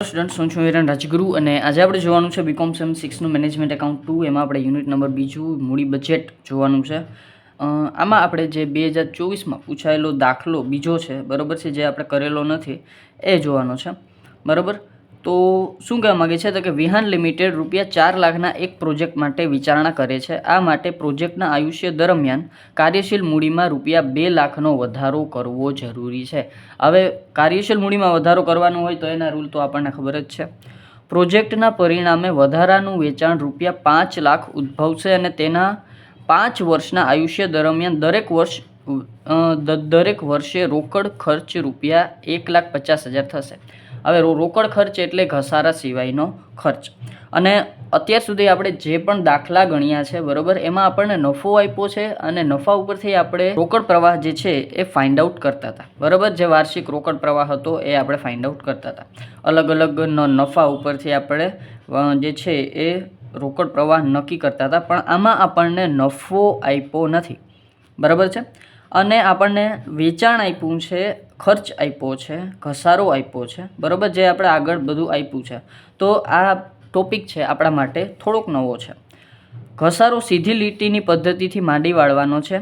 Student હું છું વિરાન રાજગુરુ અને આજે આપણે જોવાનું છે બીકોમ સેમ સિક્સનું મેનેજમેન્ટ એકાઉન્ટ ટુ એમાં આપણે યુનિટ નંબર બીજું, મૂડી બજેટ જોવાનું છે. આમાં આપણે જે બે હજાર ચોવીસમાં પૂછાયેલો દાખલો બીજો છે, બરાબર છે, જે આપણે કરેલો નથી, એ જોવાનો છે. બરાબર? તો શું કહેવા માગે છે? તો કે વિહાન લિમિટેડ રૂપિયા ચાર લાખના એક પ્રોજેક્ટ માટે વિચારણા કરે છે. આ માટે પ્રોજેક્ટના આયુષ્ય દરમિયાન કાર્યશીલ મૂડીમાં રૂપિયા બે લાખનો વધારો કરવો જરૂરી છે. હવે કાર્યશીલ મૂડીમાં વધારો કરવાનો હોય તો એના રૂલ તો આપણને ખબર જ છે. પ્રોજેક્ટના પરિણામે વધારાનું વેચાણ રૂપિયા પાંચ લાખ ઉદ્ભવશે અને તેના પાંચ વર્ષના આયુષ્ય દરમિયાન દરેક વર્ષ દરેક વર્ષે રોકડ ખર્ચ રૂપિયા એક લાખ પચાસ હજાર થશે. હવે રોકડ ખર્ચ એટલે ઘસારા સિવાયનો ખર્ચ. અને અત્યાર સુધી આપણે જે પણ દાખલા ગણ્યા છે, બરોબર, એમાં આપણને નફો આપ્યો છે અને નફા ઉપરથી આપણે રોકડ પ્રવાહ જે છે એ ફાઇન્ડ આઉટ કરતા હતા. બરોબર, જે વાર્ષિક રોકડ પ્રવાહ હતો એ આપણે ફાઇન્ડ આઉટ કરતા હતા. અલગ અલગ નફા ઉપરથી આપણે જે છે એ રોકડ પ્રવાહ નક્કી કરતા હતા, પણ આમાં આપણને નફો આપ્યો નથી. બરાબર છે? અને આપણને વેચાણ આપ્યું છે, ખર્ચ આપ્યો છે, ઘસારો આપ્યો છે. બરાબર? જે આપણે આગળ બધું આપ્યું છે. તો આ ટોપિક છે આપણા માટે થોડોક નવો છે. ઘસારો સીધી લીટીની પદ્ધતિથી માંડી વાળવાનો છે.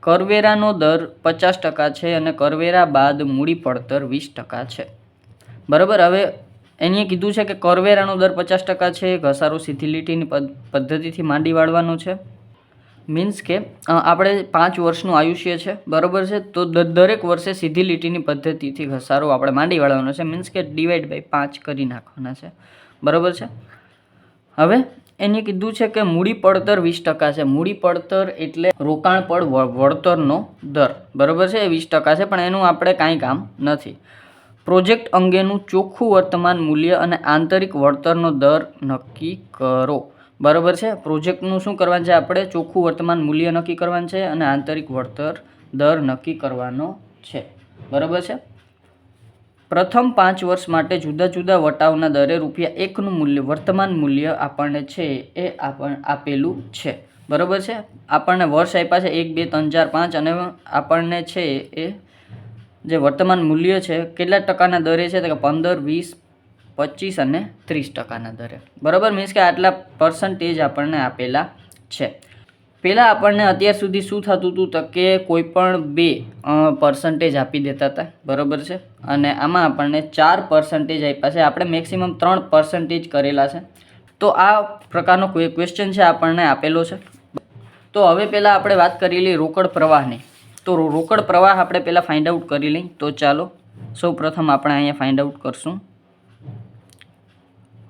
કરવેરાનો દર પચાસ ટકા છે અને કરવેરા બાદ મૂડી પડતર વીસ ટકા છે. બરાબર? હવે એની કીધું છે કે કરવેરાનો દર પચાસ ટકા છે, ઘસારો સીધી લીટીની પદ્ધ- પદ્ધતિથી માંડી વાળવાનો છે. મીન્સ કે આપણે પાંચ વર્ષનું આયુષ્ય છે, બરાબર છે? તો દરેક વર્ષે સીધી લીટીની પદ્ધતિથી ઘસારો આપણે માંડી વાળવાનો છે. મીન્સ કે ડિવાઈડ બાય પાંચ કરી નાખવાના છે. બરાબર છે? હવે એને કીધું છે કે મૂડી પડતર વીસ ટકા છે. મૂડી પડતર એટલે રોકાણ પર વળતરનો દર. બરાબર છે? એ વીસ ટકા છે, પણ એનું આપણે કાંઈ કામ નથી. પ્રોજેક્ટ અંગેનું ચોખ્ખું વર્તમાન મૂલ્ય અને આંતરિક વળતરનો દર નક્કી કરો. બરાબર છે? પ્રોજેક્ટનું શું કરવાનું છે આપણે? ચોખ્ખું વર્તમાન મૂલ્ય નક્કી કરવાનું છે અને આંતરિક વળતર દર નક્કી કરવાનો છે. બરાબર છે? પ્રથમ પાંચ વર્ષ માટે જુદા જુદા વટાવના દરે રૂપિયા એકનું મૂલ્ય, વર્તમાન મૂલ્ય આપણને છે એ આપણ, આપેલું છે. બરાબર છે? આપણને વર્ષ આપ્યા છે એક, બે, ત્રણ, ચાર, પાંચ અને આપણને છે એ, જે વર્તમાન મૂલ્ય છે, કેટલા ટકાના દરે છે? તો કે પંદર, વીસ પચીસ અને ત્રીસ ટકાના દરે. બરાબર? મીન્સ કે આટલા પર્સન્ટેજ આપણને આપેલા છે. પહેલાં આપણને અત્યાર સુધી શું થતું હતું તો કે કોઈ પણ બે પર્સન્ટેજ આપી દેતા હતા. બરાબર છે? અને આમાં આપણને ચાર પર્સન્ટેજ આપ્યા છે. આપણે મેક્સિમમ ત્રણ પર્સન્ટેજ કરેલા છે. તો આ પ્રકારનો કોઈ ક્વેશ્ચન છે આપણને આપેલો છે. તો હવે પહેલાં આપણે વાત કરી લઈએ રોકડ પ્રવાહની. તો રોકડ પ્રવાહ આપણે પહેલાં ફાઇન્ડ આઉટ કરી લઈએ. તો ચાલો સૌ પ્રથમ આપણે અહીંયા ફાઇન્ડ આઉટ કરશું.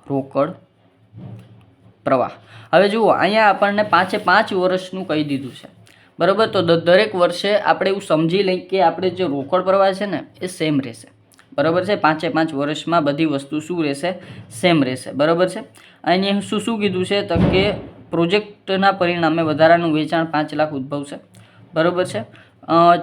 રોકડ પ્રવાહ. હવે જુઓ, અહીંયા આપણને પાંચે પાંચ વર્ષનું કહી દીધું છે. બરાબર? તો દરેક વર્ષે આપણે એવું સમજી લઈએ કે આપણે જે રોકડ પ્રવાહ છે ને, એ સેમ રહેશે. બરાબર છે? પાંચે પાંચ વર્ષમાં બધી વસ્તુ શું રહેશે? સેમ રહેશે. બરાબર છે? અહીંયા શું શું કીધું છે? તો કે પ્રોજેક્ટના પરિણામે વધારાનું વેચાણ પાંચ લાખ ઉદ્ભવશે. બરાબર છે?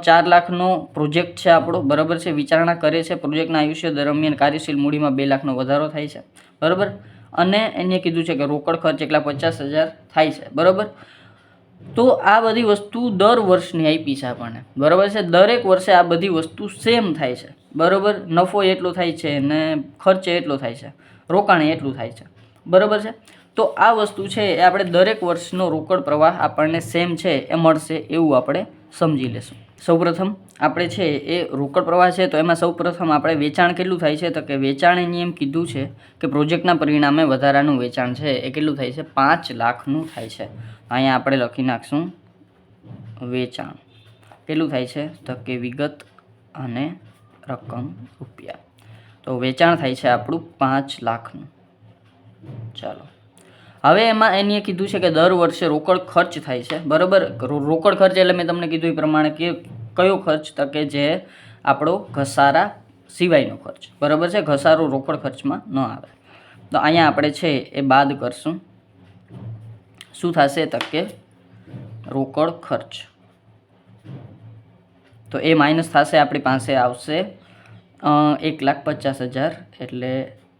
ચાર લાખનો પ્રોજેક્ટ છે આપણો. બરાબર છે? વિચારણા કરે છે પ્રોજેક્ટના આયુષ્ય દરમિયાન કાર્યશીલ મૂડીમાં બે લાખનો વધારો થાય છે. બરાબર? અને એને કીધું છે કે રોકડ ખર્ચ એકલા પચાસ હજાર થાય છે. બરાબર? તો આ બધી વસ્તુ દર વર્ષની આપી છે આપણને. બરાબર છે? દરેક વર્ષે આ બધી વસ્તુ સેમ થાય છે. બરાબર? નફો એટલો થાય છે ને ખર્ચ એટલો થાય છે. રોકાણ એટલું થાય છે. બરાબર છે? તો આ વસ્તુ છે એ આપણે દરેક વર્ષનો રોકડ પ્રવાહ આપણને સેમ છે એ મળશે એવું આપણે સમજી લેશું. સૌપ્રથમ આપણે છે એ રોકડ પ્રવાહ છે તો એમાં સૌપ્રથમ આપણે વેચાણ કેટલું થાય છે તો કે વેચાણ એની એમ કીધું છે કે પ્રોજેક્ટના પરિણામે વધારાનું વેચાણ છે એ કેટલું થાય છે? પાંચ લાખનું થાય છે. અહીંયા આપણે લખી નાખશું વેચાણ. કેટલું થાય છે? તો કે વિગત અને રકમ રૂપિયા. તો વેચાણ થાય છે આપણું પાંચ લાખનું. ચાલો. હવે એમાં એની કીધું છે કે દર વર્ષે રોકડ ખર્ચ થાય છે. બરાબર? રોકડ ખર્ચ એટલે મેં તમને કીધું એ પ્રમાણે કે કયો ખર્ચ? તો કે જે આપણો ઘસારા સિવાયનો ખર્ચ. બરાબર છે? ઘસારો રોકડ ખર્ચમાં ન આવે. તો અહીંયા આપણે છે એ બાદ કરશું. શું થશે? તો કે રોકડ ખર્ચ. તો એ માઇનસ થશે આપણી પાસે આવશે એક લાખ પચાસ હજાર એટલે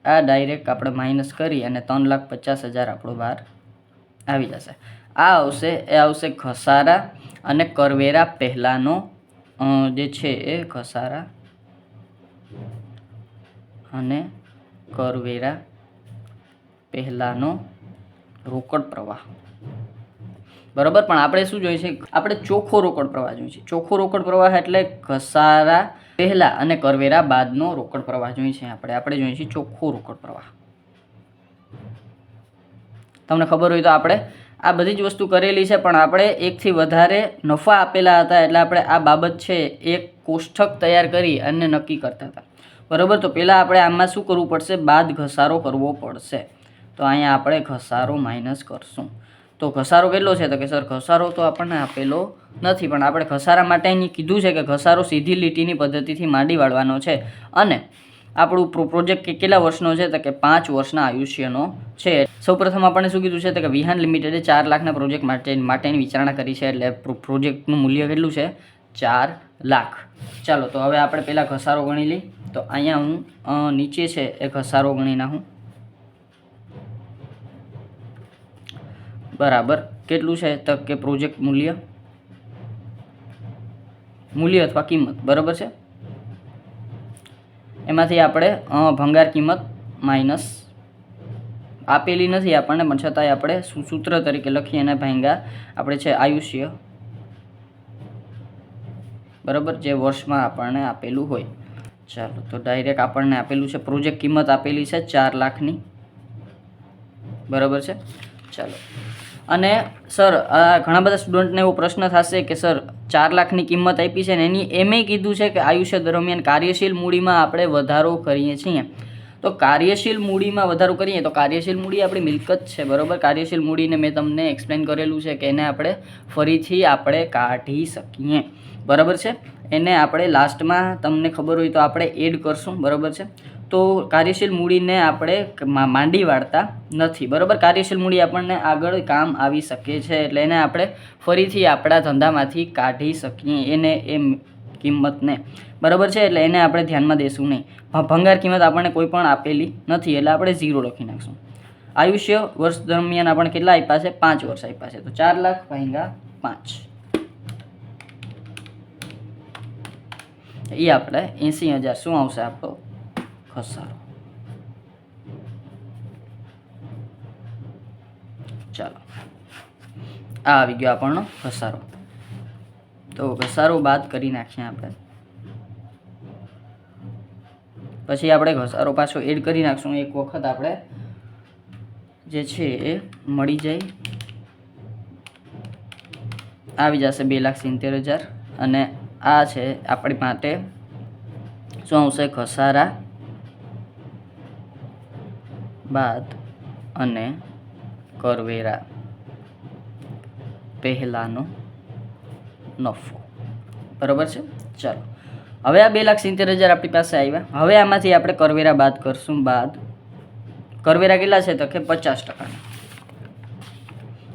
આ ડાયરેક્ટ આપણે માઇનસ કરી અને ત્રણ લાખ પચાસ હજાર આપણો બહાર આવી જશે. આ આવશે, એ આવશે ઘસારા અને કરવેરા પહેલાંનો જે છે એ ઘસારા અને કરવેરા પહેલાંનો રોકડ પ્રવાહ. બરાબર? પણ આપણે શું જોઈએ છે? આપણે ચોખ્ખો રોકડ પ્રવાહ જોઈએ છે. ચોખ્ખો રોકડ પ્રવાહ એટલે ઘસારા પહેલા અને કરવેરા બાદનો રોકડ પ્રવાહ જોઈએ છે આપણે. આપણે જોઈએ છીએ ચોખ્ખો રોકડ પ્રવાહ. તમને ખબર હોય તો આપણે આ બધી જ વસ્તુ કરેલી છે, પણ આપણે એકથી વધારે નફા આપેલા હતા એટલે આપણે આ બાબત છે એક કોષ્ટક તૈયાર કરી અને નક્કી કરતા હતા. બરાબર? તો પહેલાં આપણે આમાં શું કરવું પડશે? બાદ ઘસારો કરવો પડશે. તો અહીંયા આપણે ઘસારો માઇનસ કરશું. તો ઘસારો કેટલો છે? તો કે, સર, ઘસારો તો આપણને આપેલો નથી, પણ આપણે ઘસારા માટે અહીં કીધું છે કે ઘસારો સીધી લીટીની પદ્ધતિથી માંડી વાળવાનો છે. અને આપણું પ્રો, પ્રોજેક્ટ કેટલા વર્ષનો છે? તો કે, પાંચ વર્ષના આયુષ્યનો છે. સૌપ્રથમ આપણને શું કીધું છે? તો કે, વિહાન લિમિટેડે ચાર લાખના પ્રોજેક્ટ માટે, માટેની વિચારણા કરી છે, એટલે પ્રો- પ્રોજેક્ટનું મૂલ્ય કેટલું છે? ચાર લાખ. ચાલો, તો હવે આપણે પહેલાં ઘસારો ગણી લઈ તો અહીંયા હું નીચે છે એ ઘસારો ગણી નાખું. બરાબર. કેટલું છે? તો કે પ્રોજેક્ટ મૂલ્ય? મૂલ્ય અથવા કિંમત. બરાબર છે? એમાંથી આપણે ભંગાર કિંમત માઇનસ આપેલી નથી આપણને, પણ છતાંય આપણે સૂત્ર તરીકે લખી અને ભાંગા આપણે છે આયુષ્ય. બરાબર? જે વર્ષમાં આપણને આપેલું હોય. ચાલો, તો ડાયરેક્ટ આપણને આપેલું છે પ્રોજેક્ટ કિંમત આપેલી છે ચાર લાખની. બરાબર છે? ચાલો. અને સર ઘણા બધા સ્ટુડન્ટને એવો પ્રશ્ન થશે કે સર, ચાર લાખની કિંમત આપી છે ને એની એમે કીધું છે કે આયુષ્ય દરમિયાન કાર્યશીલ મૂડીમાં આપણે વધારો કરીએ છીએ. તો કાર્યશીલ મૂડીમાં વધારો કરીએ, તો કાર્યશીલ મૂડી આપણી મિલકત છે, બરાબર? કાર્યશીલ મૂડીને મેં તમને એક્સપ્લેન કરેલું છે કે એને આપણે ફરીથી આપણે કાઢી શકીએ. બરાબર છે? એને આપણે લાસ્ટમાં તમને ખબર હોય તો આપણે એડ કરશું, બરાબર છે? તો કાર્યશીલ મૂડીને આપણે માંડી વાળતા નથી. બરાબર? કાર્યશીલ મૂડી આપણને આગળ કામ આવી શકે છે, એટલે એને આપણે ફરીથી આપણા ધંધામાંથી કાઢી શકીએ એને એમ કિંમતને. બરાબર છે? એટલે એને આપણે ધ્યાનમાં દેશું નહીં. ભંગાર કિંમત આપણને કોઈ પણ આપેલી નથી, એટલે આપણે ઝીરો લખી નાખશું. આયુષ્ય વર્ષ દરમિયાન આપણે કેટલા આપ્યા છે? પાંચ વર્ષ આપ્યા છે. તો ચાર લાખ ભાંગા પાંચ. એ આપણે એંસી હજાર શું આવશે આપણો ઘસારો ચાલો. આ આવી ગયો આપણનો ઘસારો તો ઘસારો બાદ કરી નાખીએ આપણે. પછી આપણે ઘસારો પાછો એડ કરી નાખશું. એક વખત આપણે જે છે એ મળી જાય. આવી જશે બે લાખ સિત્તેર હજાર. અને આ છે આપણી માટે શું આવશે ઘસારા બાદ અને કરવેરા પહેલાંનો નફો. બરાબર છે? ચાલો. હવે આ બે લાખ સિત્તેર હજાર આપણી પાસે આવ્યા. હવે આમાંથી આપણે કરવેરા બાદ કરશું. બાદ કરવેરા કેટલા છે તો કે પચાસ ટકાના.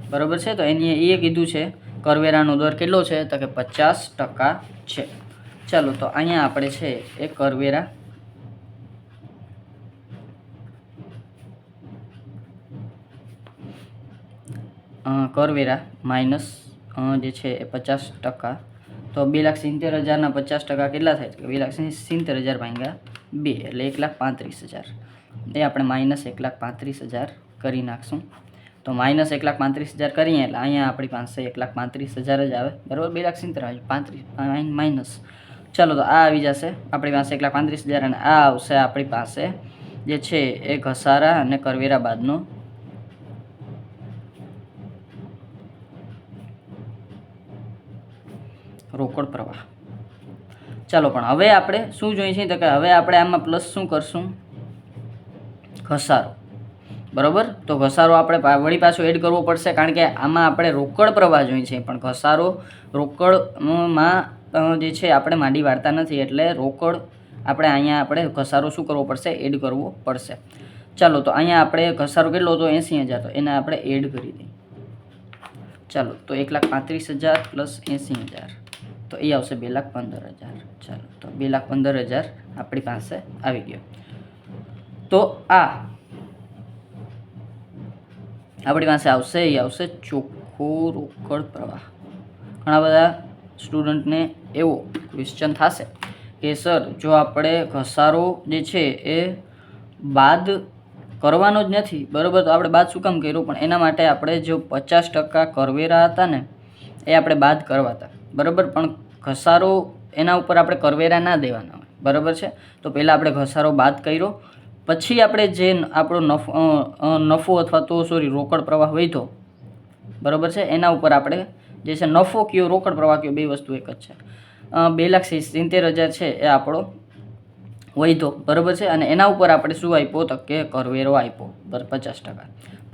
બરાબર છે? તો એની એ કીધું છે, કરવેરાનો દર કેટલો છે તો કે પચાસ ટકા છે. ચાલો, તો અહીંયા આપણે છે એ કરવેરા કરવેરા માઇનસ જે છે એ પચાસ ટકા. તો બે લાખ સિત્તેર હજારના પચાસ ટકા કેટલા થાય? છે બે લાખ સિત્તેર હજાર ભાંગ્યા બે, એટલે એક લાખ પાંત્રીસ હજાર. એ આપણે માઇનસ એક લાખ પાંત્રીસ હજાર કરી નાખશું. તો માઇનસ એક લાખ પાંત્રીસ હજાર કરીએ એટલે અહીંયા આપણી પાસે એક લાખ પાંત્રીસ હજાર જ આવે. બરાબર? બે લાખ સિત્તેર પાંત્રીસ માઇનસ. ચાલો, તો આ આવી જશે. આપણી પાસે એક લાખ પાંત્રીસ હજાર અને આ આવશે આપણી પાસે જે છે એ ઘસારા અને કરવેરા બાદનો રોકડ પ્રવાહ. ચાલો, પણ હવે આપણે શું જોઈએ છીએ તો કે હવે આપણે આમાં પ્લસ શું કરશું? ઘસારો. બરાબર? તો ઘસારો આપણે વળી પાછો એડ કરવો પડશે, કારણ કે આમાં આપણે રોકડ પ્રવાહ જોઈએ છે. પણ ઘસારો રોકડમાં જે છે, આપણે માંડી વાળતા નથી. એટલે રોકડ આપણે અહીંયા આપણે ઘસારો શું કરવો પડશે? એડ કરવો પડશે. ચાલો, તો અહીંયા આપણે ઘસારો કેટલો હતો? એંસી હજાર તો એને આપણે એડ કરી દઈએ. ચાલો, તો એક લાખ પાંત્રીસ હજાર પ્લસ એંસી હજાર. તો એ આવશે બે લાખ પંદર હજાર. ચાલો, તો બે લાખ પંદર હજાર આપણી પાસે આવી ગયો. તો આ આપણી પાસે આવશે, એ આવશે ચોખ્ખો રોકડ પ્રવાહ. ઘણા બધા સ્ટુડન્ટને એવો ક્વેશ્ચન થશે કે, સર, જો આપણે ઘસારો જે છે એ બાદ કરવાનો જ નથી, બરાબર? તો આપણે બાદ શું કામ કર્યું? પણ એના માટે આપણે જો પચાસ ટકા કરવેરા હતા ને, એ આપણે બાદ કરવા હતા બરાબર? પણ ઘસારો એના ઉપર આપણે કરવેરા ના દેવાના હોય. બરાબર છે? તો પહેલાં આપણે ઘસારો બાદ કર્યો. પછી આપણે જે આપણો નફો નફો અથવા તો સોરી રોકડ પ્રવાહ વધ્યો. બરાબર છે? એના ઉપર આપણે જે છે નફો કયો, રોકડ પ્રવાહ કયો, બે વસ્તુ એક જ છે. બે લાખ સિત્તેર હજાર છે એ આપણો વધ્યો. બરાબર છે? અને એના ઉપર આપણે શું આપ્યો તો કે કરવેરો આપ્યો બરાબર પચાસ ટકા.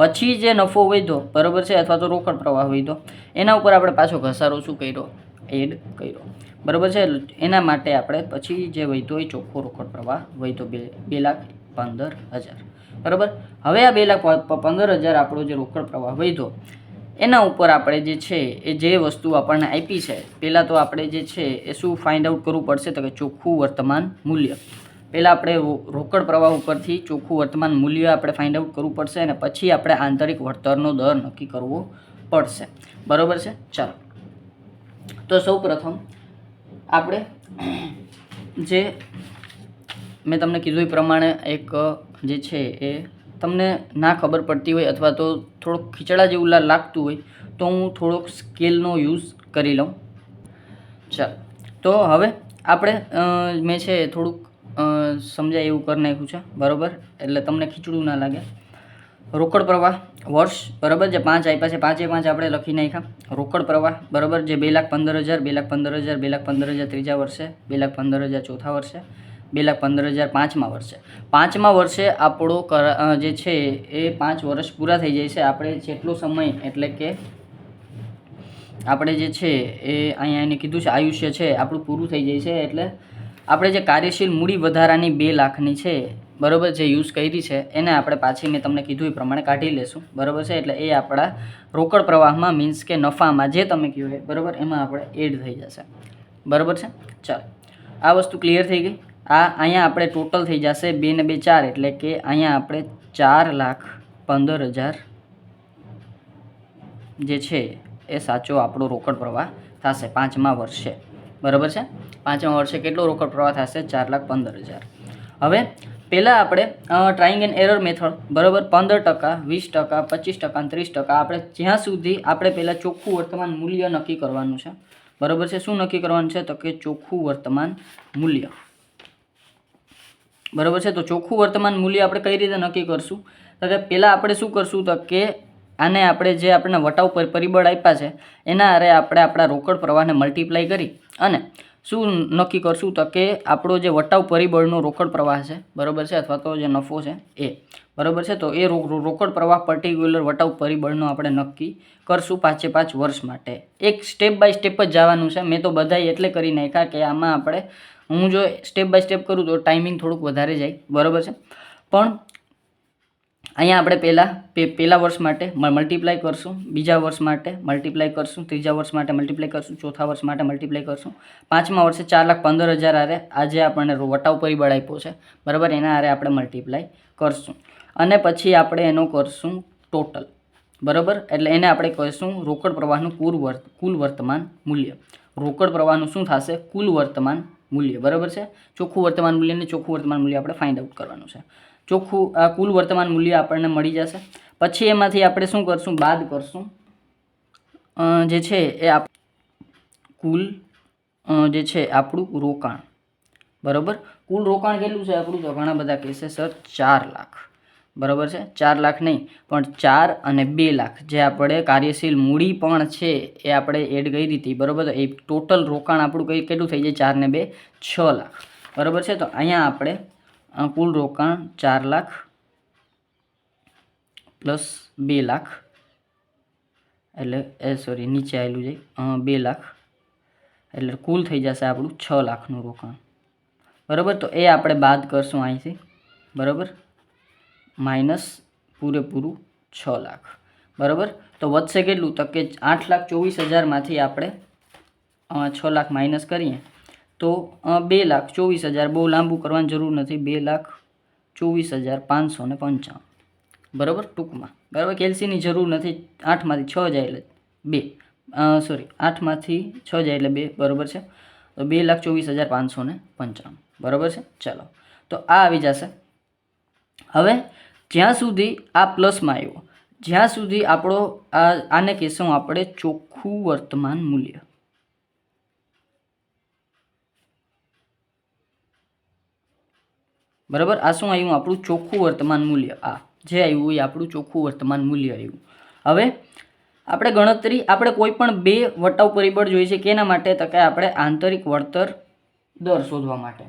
પછી જે નફો વધ્યો, બરાબર છે? અથવા તો રોકડ પ્રવાહ વધ્યો. એના ઉપર આપણે પાછો ઘસારો શું કર્યો? એડ કર્યો. બરાબર છે? એના માટે આપણે પછી જે વધ્યો એ ચોખ્ખો રોકડ પ્રવાહ વધ્યો બે બે લાખ પંદર હજાર. બરાબર? હવે આ બે લાખ પંદર હજાર આપણો જે રોકડ પ્રવાહ વધ્યો, એના ઉપર આપણે જે છે, એ જે વસ્તુ આપણને આપી છે, પહેલાં તો આપણે જે છે, એ શું ફાઇન્ડ આઉટ કરવું પડશે? તો કે ચોખ્ખું વર્તમાન મૂલ્ય. પહેલાં આપણે રોકડ પ્રવાહ ઉપરથી ચોખ્ખું વર્તમાન મૂલ્ય આપણે ફાઇન્ડ આઉટ કરવું પડશે અને પછી આપણે આંતરિક વળતરનો દર નક્કી કરવો પડશે. બરાબર છે? ચાલો. તો સૌ પ્રથમ આપણે જે મેં તમને કીધું એ પ્રમાણે એક, જે છે એ તમને ના ખબર પડતી હોય અથવા તો થોડોક ખીચડા જેવું લાગતું હોય તો હું થોડોક સ્કેલનો યુઝ કરી લઉં. ચાલો. તો હવે આપણે મેં છે થોડુંક સમજાય એવું કરી નાખ્યું છે. બરાબર? એટલે તમને ખીચડું ના લાગે. રોકડ પ્રવાહ વર્ષ, બરાબર? જે પાંચ આપ્યા છે, પાંચે પાંચ આપણે લખી નાખ્યા. રોકડ પ્રવાહ, બરાબર? જે બે લાખ પંદર હજાર, બે લાખ પંદર હજાર, બે લાખ પંદર હજાર ત્રીજા વર્ષે, બે લાખ પંદર હજાર ચોથા વર્ષે, બે લાખ પંદર હજાર પાંચમા વર્ષે. પાંચમા વર્ષે આપણો જે છે, એ પાંચ વર્ષ પૂરા થઈ જાય છે. આપણે જેટલો સમય, એટલે કે આપણે જે છે, એ અહીંયા એને કીધું છે, આયુષ્ય છે, આપણું પૂરું થઈ જાય છે, એટલે આપણે જે કાર્યશીલ મૂડી વધારાની બે લાખની છે, બરાબર, જે યુઝ કરી છે, એને આપણે પાછી મેં તમને કીધું એ પ્રમાણે કાઢી લેશું. બરાબર છે? એટલે એ આપણા રોકડ પ્રવાહમાં મીન્સ કે નફામાં જે તમે કહ્યું હોય બરાબર, એમાં આપણે એડ થઈ જશે. બરાબર છે? ચાલો. આ વસ્તુ ક્લિયર થઈ ગઈ? આ અહીંયા આપણે ટોટલ થઈ જશે બે ને બે ચાર, એટલે કે અહીંયા આપણે ચાર લાખ પંદર હજાર જે છે, એ સાચો આપણો રોકડ પ્રવાહ થશે પાંચમા વર્ષે. બરાબર છે? પાંચમા વર્ષે કેટલો રોકડ પ્રવાહ થશે? ચાર લાખ પંદર હજાર. હવે પહેલાં આપણે ટ્રાઇંગ એન્ડ એરર મેથડ બરાબર? પંદર ટકા, વીસ ટકા, પચીસ ટકા ત્રીસ ટકા. આપણે જ્યાં સુધી આપણે પહેલાં ચોખ્ખું વર્તમાન મૂલ્ય નક્કી કરવાનું છે, બરાબર છે? શું નક્કી કરવાનું છે? તો કે ચોખ્ખું વર્તમાન મૂલ્ય. બરાબર છે? તો ચોખ્ખું વર્તમાન મૂલ્ય આપણે કઈ રીતે નક્કી કરશું? તો કે પહેલાં આપણે શું કરશું? તો કે આને આપણે જે આપણે વટાવ પર- પરિબળ આપ્યા છે, એના આરે આપણે આપણા રોકડ પ્રવાહને મલ્ટીપ્લાય કરી અને શું નક્કી કરશું તો કે આપણો જે વટાવ પરિબળનો રોકડ પ્રવાહ છે, બરાબર છે, અથવા તો જે નફો છે, એ, બરાબર છે? તો એ રોકડ પ્રવાહ પર્ટિક્યુલર વટાવ પરિબળનો આપણે નક્કી કરશું પાંચે પાંચ વર્ષ માટે. એક સ્ટેપ બાય સ્ટેપ જ જવાનું છે. મેં તો બધાય એટલે કરી નાખ્યા કે આમાં આપણે, હું જો સ્ટેપ બાય સ્ટેપ કરું તો ટાઈમિંગ થોડુંક વધારે જાય, બરાબર છે? પણ અહીંયા આપણે પહેલાં પહેલા વર્ષ માટે મલ્ટીપ્લાય કરશું. બીજા વર્ષ માટે મલ્ટીપ્લાય કરશું. ત્રીજા વર્ષ માટે મલ્ટીપ્લાય કરશું. ચોથા વર્ષ માટે મલ્ટીપ્લાય કરશું. પાંચમા વર્ષે ચાર લાખ પંદર હજાર આરે આજે આપણને વટાવ પરિબળ આપ્યો છે. બરાબર? એના આરે આપણે મલ્ટીપ્લાય કરશું. અને પછી આપણે એનો કરશું ટોટલ બરાબર? એટલે એને આપણે કહીશું રોકડ પ્રવાહનું કુલ વર્ત કુલ વર્તમાન મૂલ્ય. રોકડ પ્રવાહનું શું થશે? કુલ વર્તમાન મૂલ્ય. બરાબર છે? ચોખ્ખું વર્તમાન મૂલ્ય અને ચોખ્ખું વર્તમાન મૂલ્ય આપણે ફાઇન્ડ આઉટ કરવાનું છે. ચોખ્ખું કુલ વર્તમાન મૂલ્ય આપણને મળી જશે. પછી એમાંથી આપણે શું કરશું? બાદ કરશું. જે છે એ આપ, કુલ જે છે આપણું રોકાણ. બરાબર? કુલ રોકાણ કેટલું છે આપણું? તો ઘણા બધા કહેશે, સર, ચાર લાખ. બરાબર છે? ચાર લાખ નહીં, પણ ચાર અને બે લાખ, જે આપણે કાર્યશીલ મૂડી પણ છે એ આપણે એડ કરી હતી બરાબર? એ ટોટલ રોકાણ આપણું કઈ, કેટલું થઈ જાય? ચાર ને બે, છ લાખ. બરાબર છે? તો અહીંયા આપણે કુલ રોકાણ ચાર લાખ પ્લસ બે લાખ. એટલે, એ સોરી નીચે આવેલું છે. બે લાખ. એટલે કુલ થઈ જશે આપણું છ લાખનું રોકાણ. બરાબર? તો એ આપણે બાદ કરશું અહીંથી. બરાબર? માઇનસ પૂરેપૂરું છ લાખ. બરાબર? તો વધશે કેટલું? તો કે આઠ લાખ ચોવીસ હજારમાંથી આપણે છ લાખ માઇનસ કરીએ. તો બે લાખ ચોવીસ હજાર બહુ લાંબુ કરવાની જરૂર નથી. બે લાખ ચોવીસ હજાર પાંચસો ને પંચાવન બરાબર? ટૂંકમાં. બરાબર? કેલ્સીની જરૂર નથી. આઠમાંથી છ જાય એટલે બે. સોરી, આઠમાંથી છ જાય એટલે બે. બરાબર છે? તો બે લાખ ચોવીસ હજાર પાંચસો ને પંચાણું. બરાબર છે? ચાલો. તો આ આવી જશે. હવે, જ્યાં સુધી આ પ્લસમાં આવ્યો, જ્યાં સુધી આપણો આ, આને કહેશું આપણે ચોખ્ખું વર્તમાન મૂલ્ય. બરાબર? આ શું આવ્યું? આપણું ચોખ્ખું વર્તમાન મૂલ્ય. આ જે આવ્યું એ આપણું ચોખ્ખું વર્તમાન મૂલ્ય આવ્યું હવે આપણે ગણતરી, આપણે કોઈ પણ બે વટાવ પરિબળ જોઈએ છે કેના માટે? તો કે આપણે આંતરિક વળતર દર શોધવા માટે.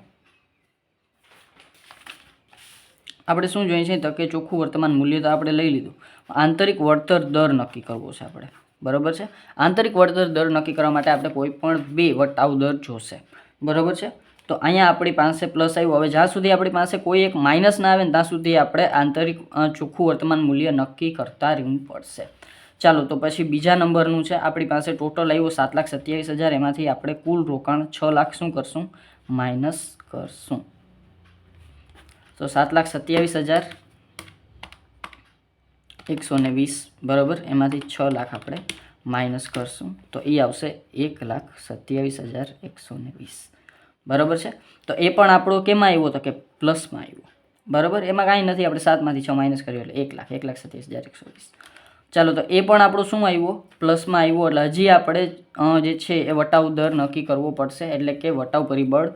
આપણે શું જોઈએ છે? તો કે ચોખ્ખું વર્તમાન મૂલ્ય તો આપણે લઈ લીધું. આંતરિક વળતર દર નક્કી કરવો છે આપણે. બરાબર છે? આંતરિક વળતર દર નક્કી કરવા માટે આપણે કોઈ પણ બે વટાવ દર જોશે. બરાબર છે? તો અહીંયા આપણી પાસે પ્લસ આવ્યું. હવે જ્યાં સુધી આપણી પાસે કોઈ એક માઇનસ ના આવે ને ત્યાં સુધી આપણે આંતરિક ચોખ્ખું વર્તમાન મૂલ્ય નક્કી કરતા રહેવું પડશે. ચાલો, તો પછી બીજા નંબરનું છે. આપણી પાસે ટોટલ આવ્યું સાત લાખ સત્યાવીસ હજાર. એમાંથી આપણે કુલ રોકાણ છ લાખ શું કરશું? માઇનસ કરશું. તો સાત લાખ સત્યાવીસ હજાર એકસો ને વીસ, બરાબર? એમાંથી છ લાખ આપણે માઇનસ કરશું. તો એ આવશે એક લાખ સત્યાવીસ હજાર એકસો ને વીસ. બરાબર છે? તો એ પણ આપણો કેમાં આવ્યો તો કે પ્લસમાં આવ્યો. બરાબર? એમાં કાંઈ નથી, આપણે સાતમાંથી છ માઇનસ કર્યું એટલે એક લાખ એક લાખ સત્યાવીસ હજાર એકસો વીસ. ચાલો, તો એ પણ આપણું શું આવ્યું? પ્લસમાં આવ્યું એટલે હજી આપણે જે છે એ વટાવ દર નક્કી કરવો પડશે એટલે કે વટાવ પરિબળ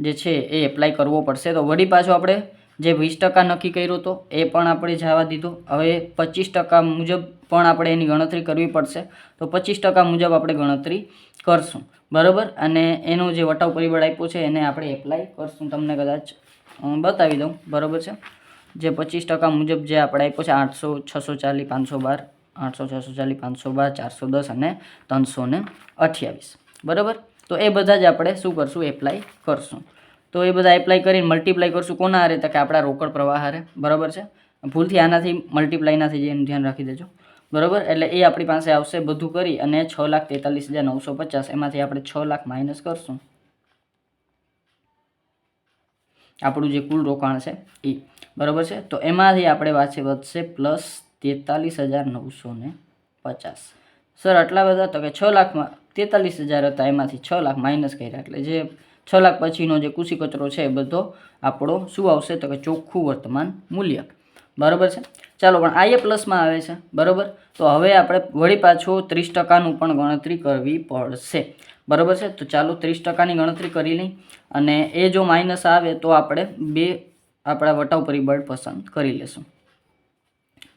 જે છે એ એપ્લાય કરવો પડશે. તો વળી પાછો આપણે જે વીસ ટકા નક્કી કર્યો હતો એ પણ આપણે જવા દીધો. હવે પચીસ ટકા મુજબ પણ આપણે એની ગણતરી કરવી પડશે. તો પચીસ ટકા મુજબ આપણે ગણતરી કરશું. બરાબર? અને એનો જે વટાવ પરિબળ આપ્યો છે એને આપણે એપ્લાય કરશું. તમને કદાચ બતાવી દઉં. બરાબર છે? જે પચીસ ટકા મુજબ જે આપણે આપ્યો છે આઠસો, છસો ચાલીસ, પાંચસો બાર, આઠસો, છસો ચાલીસ, પાંચસો બાર, ચારસો દસ અને ત્રણસો ને અઠ્યાવીસ. બરાબર? તો એ બધા જ આપણે શું કરશું? એપ્લાય કરશું. તો એ બધા એપ્લાય કરીને મલ્ટીપ્લાય કરશું કોના હારે? તો કે આપણા રોકડ પ્રવાહ હારે. બરાબર છે? ભૂલથી આનાથી મલ્ટીપ્લાય ના થઈ જાય ધ્યાન રાખી દેજો. બરાબર? એટલે એ આપણી પાસે આવશે બધું કરી અને છ લાખ તેતાલીસ હજાર નવસો પચાસ. એમાંથી આપણે છ લાખ માઇનસ કરશું. આપણું જે કુલ રોકાણ છે એ. બરાબર છે? તો એમાંથી આપણે વાંચે વધશે પ્લસ તેતાલીસ હજાર નવસો ને પચાસ. સર, આટલા બધા તો કે છ લાખમાં તેતાલીસ હજાર હતા. એમાંથી છ લાખ માઇનસ કર્યા. એટલે જે છ લાખ પછીનો જે કુશી કચરો છે એ બધો આપણો શું આવશે તો કે ચોખ્ખું વર્તમાન મૂલ્ય. બરાબર છે? ચાલો, પણ આ એ પ્લસમાં આવે છે. બરાબર? તો હવે આપણે વળી પાછો ત્રીસ ટકાનું પણ ગણતરી કરવી પડશે. બરાબર છે? તો ચાલો ત્રીસ ટકાની ગણતરી કરી લઈ અને એ જો માઇનસ આવે તો આપણે બે આપણા વટાવ પરિબળ પસંદ કરી લેશું.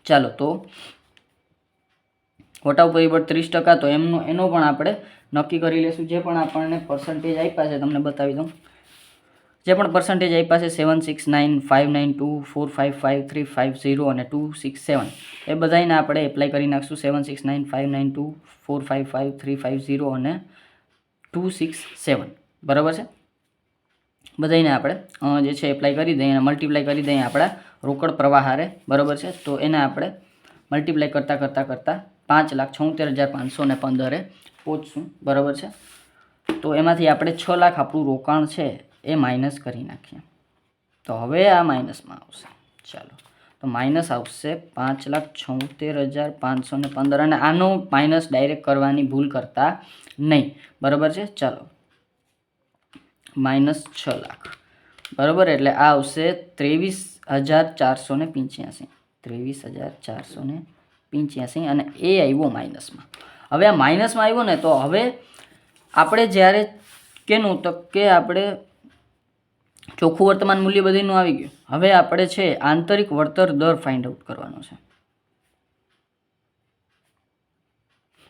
ચાલો, તો વટાવ પરિબળ ત્રીસ ટકા તો એમનો, એનો પણ આપણે નક્કી કરી લેશું. જે પણ આપણને પર્સન્ટેજ આપ્યા છે, તમને બતાવી દઉં. જે પણ પર્સન્ટેજ આપ્યા છે seven six nine five nine two four five five three five zero અને ટુ સિક્સ સેવન એ બધાને આપણે એપ્લાય કરી નાખશું. Seven six nine five nine two four five five three five zero અને ટુ સિક્સ સેવન બરાબર છે? બધાને આપણે જે છે એપ્લાય કરી દઈએ અને મલ્ટીપ્લાય કરી દઈએ આપણા રોકડ પ્રવાહારે બરાબર છે? તો એને આપણે મલ્ટીપ્લાય કરતાં કરતાં કરતાં પાંચ લાખ છોતેર હજાર પાંચસો ને પંદરે પહોંચશું. બરાબર છે? તો એમાંથી આપણે છ લાખ આપણું રોકાણ છે એ માઇનસ કરી નાખીએ. તો હવે આ માઇનસમાં આવશે. ચાલો. તો માઇનસ આવશે પાંચ લાખ છોતેર હજાર પાંચસો ને પંદર અને આનો માઇનસ ડાયરેક્ટ કરવાની ભૂલ કરતા નહીં. બરાબર છે? ચાલો. માઇનસ છ લાખ. બરાબર? એટલે આ આવશે ત્રેવીસ હજાર ચારસો ને પંચ્યાસી. ત્રેવીસ હજાર ચારસો ને પંચ્યાસી અને એ આવ્યો માઇનસમાં હવે આ માઇનસમાં આવ્યો ને તો હવે આપણે જ્યારે કેનું તો કે આપણે ચોખ્ખું વર્તમાન મૂલ્ય બધીનું આવી ગયું. હવે આપણે છે આંતરિક વળતર દર ફાઇન્ડ આઉટ કરવાનો છે.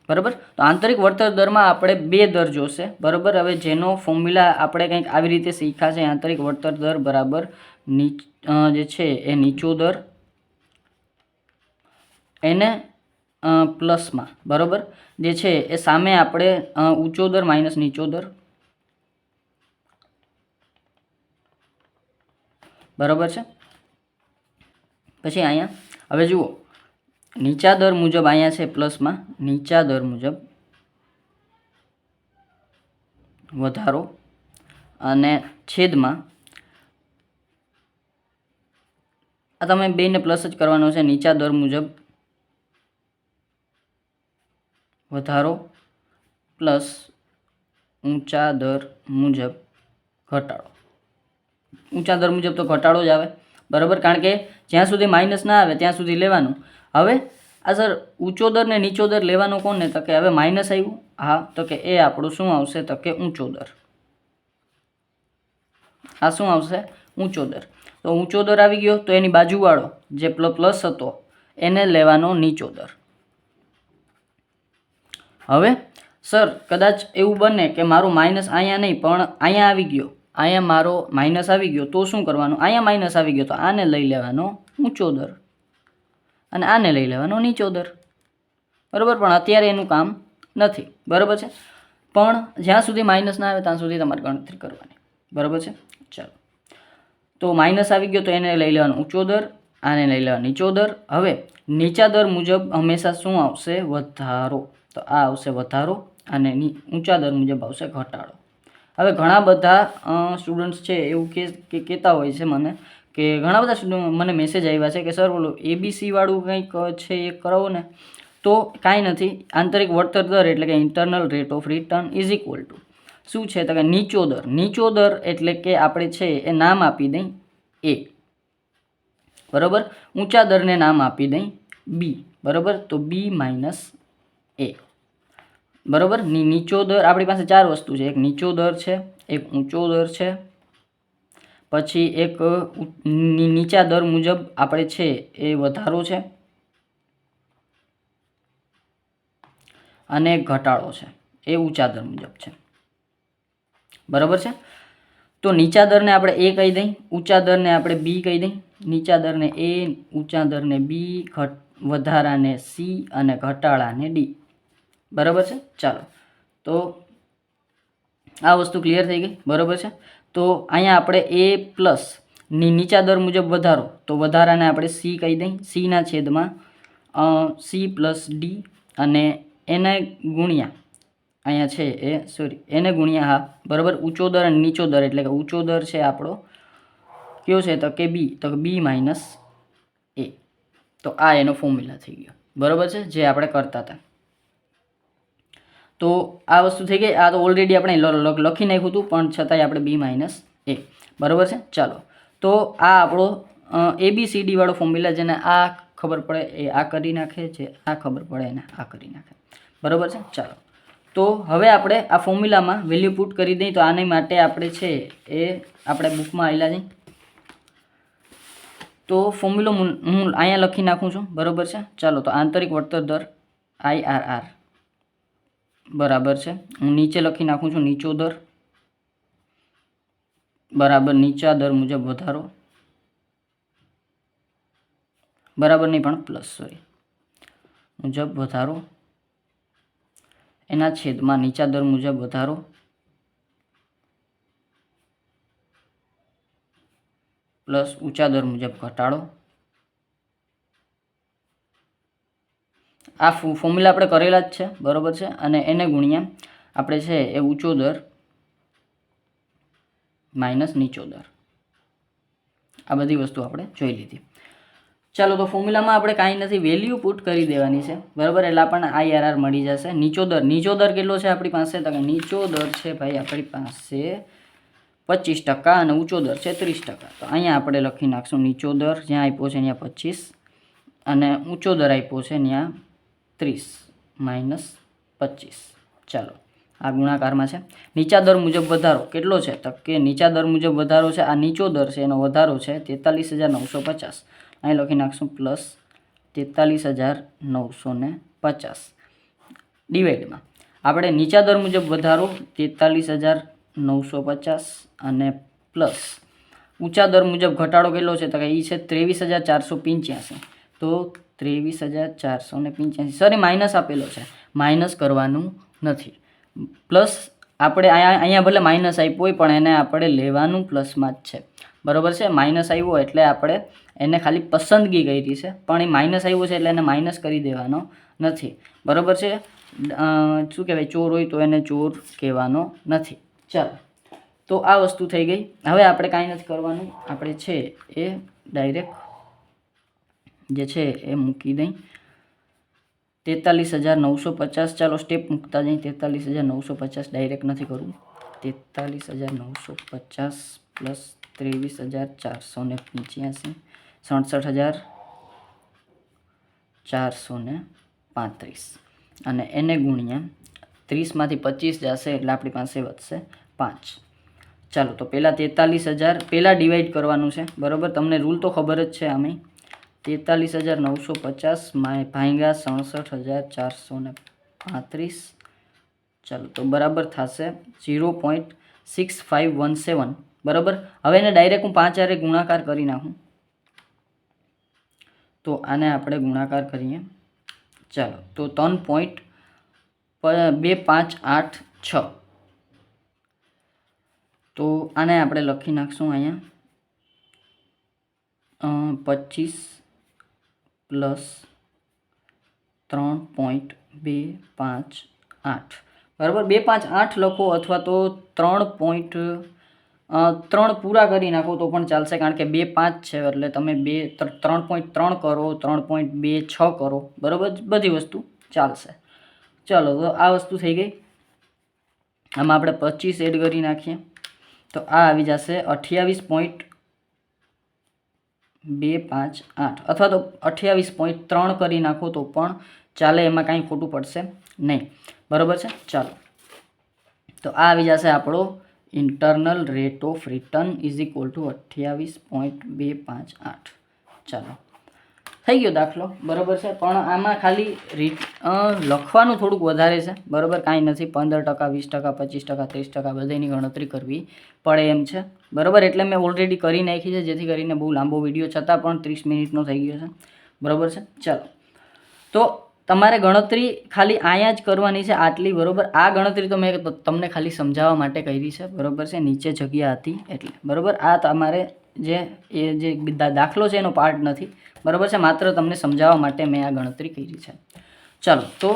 બરાબર? તો આંતરિક વળતર દરમાં આપણે બે દર જોશે. બરાબર? હવે જેનો ફોર્મ્યુલા આપણે કંઈક આવી રીતે શીખ્યા છે, આંતરિક વળતર દર બરાબર નીચ જે છે એ નીચો દર. એને પ્લસમાં, બરાબર? જે છે એ સામે આપણે ઊંચો દર માઇનસ નીચો દર, બરાબર છે? પછી અહીંયા, હવે જુઓ, નીચા દર મુજબ અહીંયા છે પ્લસમાં, નીચા દર મુજબ વધારો અને છેદમાં આ તમે બેને પ્લસ જ કરવાનો છે, નીચા દર મુજબ વધારો પ્લસ ઊંચા દર મુજબ ઘટાડો. ઊંચા દર મુજબ તો ઘટાડો જ આવે. બરાબર? કારણ કે જ્યાં સુધી માઇનસ ના આવે, ત્યાં સુધી લેવાનું. હવે, આ સર ઊંચો દર ને નીચો દર લેવાનો કોને તો કે હવે માઇનસ આવ્યું. હા, તો કે એ આપણું શું આવશે? તો કે ઊંચો દર. આ શું આવશે? ઊંચો દર. તો ઊંચો દર આવી ગયો, તો એની બાજુવાળો જે પ્લસ હતો, એને લેવાનો નીચો દર. હવે, સર, કદાચ એવું બને કે મારું માઇનસ અહીંયા નહીં, પણ અહીંયા આવી ગયો. અહીંયા મારો માઇનસ આવી ગયો, તો શું કરવાનું? અહીંયા માઇનસ આવી ગયો, તો આને લઈ લેવાનો ઊંચો દર. અને આને લઈ લેવાનો નીચો દર. બરાબર? પણ અત્યારે એનું કામ નથી. બરાબર છે? પણ જ્યાં સુધી માઇનસ ના આવે, ત્યાં સુધી તમારે ગણતરી કરવાની. બરાબર છે? ચાલો. તો માઇનસ આવી ગયો, તો એને લઈ લેવાનો ઊંચો દર, આને લઈ લેવાનો નીચો દર. હવે નીચા દર મુજબ હંમેશા શું આવશે? વધારો. તો આ આવશે વધારો અને એની ઊંચા દર મુજબ આવશે ઘટાડો. હવે ઘણા બધા સ્ટુડન્ટ્સ છે એવું કે કહેતા હોય છે મને કે ઘણા બધા સ્ટુડન્ટ મને મેસેજ આવ્યા છે કે સર બોલો એબીસીવાળું કંઈક છે એ કરાવો ને. તો કાંઈ નથી, આંતરિક વળતર દર એટલે કે internal rate of return is equal to શું છે? તો કે નીચો દર. નીચો દર એટલે કે આપણે છે એ નામ આપી દઈ એ બરાબર? ઊંચા દરને નામ આપી દઈ બી બરાબર? તો બી માઇનસ એ. બરાબર? નીચો દર આપણી પાસે ચાર વસ્તુ છે. એક નીચો દર છે, એક ઊંચો દર છે, પછી એક નીચા દર મુજબ આપણે છે એ વધારો છે, અને ઘટાડો છે, એ ઊંચા દર મુજબ છે. બરાબર છે? તો નીચા દરને આપણે એ કહી દઈ, ઊંચા દરને આપણે બી કહી દઈ. નીચા દરને એ, ઊંચા દરને બી, ઘટ, વધારાને સી અને ઘટાડાને ડી. બરાબર છે? ચાલો. તો આ વસ્તુ ક્લિયર થઈ ગઈ? બરાબર છે? તો અહીંયા આપણે એ પ્લસની નીચા દર મુજબ વધારો. તો વધારાને આપણે સી કહી દઈ. સીના છેદમાં સી પ્લસ ડી અને એને ગુણ્યા. અહીંયા છે એ સોરી એને ગુણ્યા હા. બરાબર? ઊંચો દર અને નીચો દર, એટલે કે ઊંચો દર છે આપણો. કયો છે? તો કે બી તો બી માઇનસ એ તો આ એનો ફોર્મ્યુલા થઈ ગયો. બરાબર છે? જે આપણે કરતા હતા. તો આ વસ્તુ થઈ ગઈ. આ તો ઓલરેડી આપણે લખી નાખ્યું હતું, પણ છતાંય આપણે બી માઇનસ એ બરાબર છે? ચાલો. તો આ આપણો એ બી સી ડી વાળો ફોર્મ્યુલા જેને આ ખબર પડે એ આ કરી નાખે જે આ ખબર પડે એને આ કરી નાખે. બરાબર છે? ચાલો. તો હવે આપણે આ ફોર્મ્યુલામાં વેલ્યુ પુટ કરી દઈએ તો આની માટે આપણે છે એ આપણે બુકમાં આવેલા જઈ તો ફોર્મ્યુલો હું અહીંયા લખી નાખું છું. બરાબર છે? ચાલો, તો આંતરિક વળતર દર આઈ આર આર બરાબર છે. હું નીચે લખી નાખું છું નીચો દર બરાબર નીચા દર મુજબ વધારો. બરાબર નહીં પણ પ્લસ સોરી મુજબ વધારો. એના છેદમાં નીચા દર મુજબ વધારો. પ્લસ ઊંચા દર મુજબ ઘટાડો. આ ફોર્મ્યુલા આપણે કરેલા જ છે, બરાબર છે? અને એને ગુણ્યા આપણે છે એ ઊંચો દર માઇનસ નીચો દર. આ બધી વસ્તુ આપણે જોઈ લીધી. ચાલો તો ફોર્મ્યુલામાં આપણે કાંઈ નથી, વેલ્યુ પુટ કરી દેવાની છે, બરાબર? એટલે આપણને આઈઆરઆર મળી જશે. નીચો દર નીચો દર કેટલો છે આપણી પાસે? તો કે નીચો દર છે ભાઈ આપણી પાસે પચીસ ટકા અને ઊંચો દર છે ત્રીસ ટકા. તો અહીંયા આપણે લખી નાખશું નીચો દર, જ્યાં આપ્યો છે ત્યાં પચીસ અને ઊંચો દર આપ્યો છે ત્યાં ત્રીસ માઇનસ પચીસ. ચાલો, આ ગુણાકારમાં છે. નીચા દર મુજબ વધારો કેટલો છે? તો કે નીચા દર મુજબ વધારો છે, આ નીચો દર છે, એનો વધારો છે તેતાલીસ હજાર નવસો પચાસ. અહીં લખી નાખશું પ્લસ તેતાલીસ હજાર નવસો ને પચાસ. ડિવાઈડમાં આપણે નીચા દર મુજબ વધારો તેતાલીસ હજાર નવસો પચાસ અને પ્લસ ઊંચા દર મુજબ ઘટાડો કેટલો છે? તો કે એ છે ત્રેવીસ હજાર ચારસો પંચ્યાસી. તો ત્રેવીસ હજાર ચારસો ને પંચ્યાસી. સોરી માઇનસ આપેલો છે. માઇનસ કરવાનું નથી. પ્લસ આપણે અહીંયા અહીંયા ભલે માઇનસ આપ્યું હોય, પણ એને આપણે લેવાનું પ્લસમાં જ છે. બરાબર છે? માઇનસ આવ્યો એટલે આપણે એને ખાલી પસંદગી કરી છે. પણ એ માઇનસ આવ્યો છે એટલે એને માઇનસ કરી દેવાનો નથી. બરાબર છે? શું કહેવાય? ચોર હોય તો એને ચોર કહેવાનો નથી. ચાલો. તો આ વસ્તુ થઈ ગઈ. હવે આપણે કાંઈ નથી કરવાનું. આપણે છે એ ડાયરેક્ટ જે છે એ મૂકી દઈ. તેતાલીસ હજાર નવસો પચાસ, ચાલો સ્ટેપ મૂકતા જઈ. તેતાલીસ હજાર નવસો પચાસ ડાયરેક્ટ નથી કરવું. તેતાલીસ હજાર નવસો પચાસ પ્લસ ત્રેવીસ હજાર ચારસો ને પંચ્યાસી, સડસઠ હજાર ચારસો ને પાંત્રીસ. અને એને ગુણ્યા ત્રીસમાંથી પચીસ જશે એટલે આપણી પાસે વધશે પાંચ. ચાલો, તો પહેલાં તેતાલીસ હજાર પહેલાં ડિવાઈડ કરવાનું છે. બરાબર? તમને રૂલ તો ખબર જ છે આમે. તેતાલીસ હજાર નવસો પચાસ ભાંગા સડસઠ હજાર ચારસો ને પાંત્રીસ. ચાલો, તો બરાબર થશે zero point six five one seven. બરાબર? હવે એને ડાયરેક્ટ હું પાંચ હારે ગુણાકાર કરી નાખું. તો આને આપણે ગુણાકાર કરીએ. ચાલો, તો ત્રણ પોઈન્ટ બે, પાંચ, આઠ, છ. તો આને આપણે લખી નાખશું અહીંયા. પચીસ પ્લસ ત્રણ પોઈન્ટ બે પાંચ આઠ. બરાબર? બે પાંચ આઠ લખો અથવા તો ત્રણ પોઈન્ટ ત્રણ પૂરા કરી નાખો તો પણ ચાલશે કારણ કે બે પાંચ છે એટલે તમે બે, ત્ર- ત્રણ પોઈન્ટ ત્રણ કરો, ત્રણ પોઈન્ટ બે છ કરો. બરાબર? બધી વસ્તુ ચાલશે. ચાલો, તો આ વસ્તુ થઈ ગઈ. આમાં આપણે પચીસ એડ કરી નાખીએ. તો આ આવી જશે અઠ્યાવીસ પોઈન્ટ બે, પાંચ, આઠ. અથવા તો અઠ્યાવીસ પોઈન્ટ ત્રણ કરી નાખો તો પણ ચાલે, એમાં કાંઈ ખોટું પડશે નહીં. બરાબર છે? ચાલો. તો આ આવી જશે આપણો internal rate of return is equal to અઠ્યાવીસ પોઈન્ટ બે, પાંચ, આઠ. ચાલો. થઈ ગયો દાખલો, બરાબર છે? પણ આમાં ખાલી રીટ લખવાનું થોડુંક વધારે છે. બરાબર, કાંઈ નથી. પંદર ટકા, વીસ ટકા, પચીસ ટકા, ત્રીસ ટકા બધાની ગણતરી કરવી પડે એમ છે. બરાબર, એટલે મેં ઓલરેડી કરી નાખી છે, જેથી કરીને બહુ લાંબો વીડિયો છતાં પણ ત્રીસ મિનિટનો થઈ ગયો છે. બરાબર છે? ચાલો. તો તમારે ગણતરી ખાલી અહીંયા જ કરવાની છે, આટલી, બરાબર? આ ગણતરી તો મેં તમને ખાલી સમજાવવા માટે કરી છે, બરાબર છે? નીચે જગ્યા હતી, એટલે. બરાબર? આ તમારે જે, એ જે દાખલો છે, એનો પાર્ટ નથી. બરોબર છે? માત્ર તમને સમજાવવા માટે મેં આ ગણતરી કરી છે. ચાલો, તો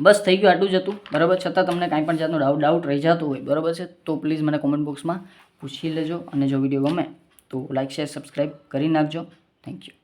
બસ થઈ ગયું આટલું જ હતું. બરાબર? છતાં તમને કાંઈ પણ જાતનો ડાઉટ ડાઉટ રહી જતો હોય, બરાબર છે? તો પ્લીઝ મને કોમેન્ટ બોક્સમાં પૂછી લેજો અને જો વીડિયો ગમે તો લાઇક શેર સબસ્ક્રાઈબ કરી નાખજો. Thank you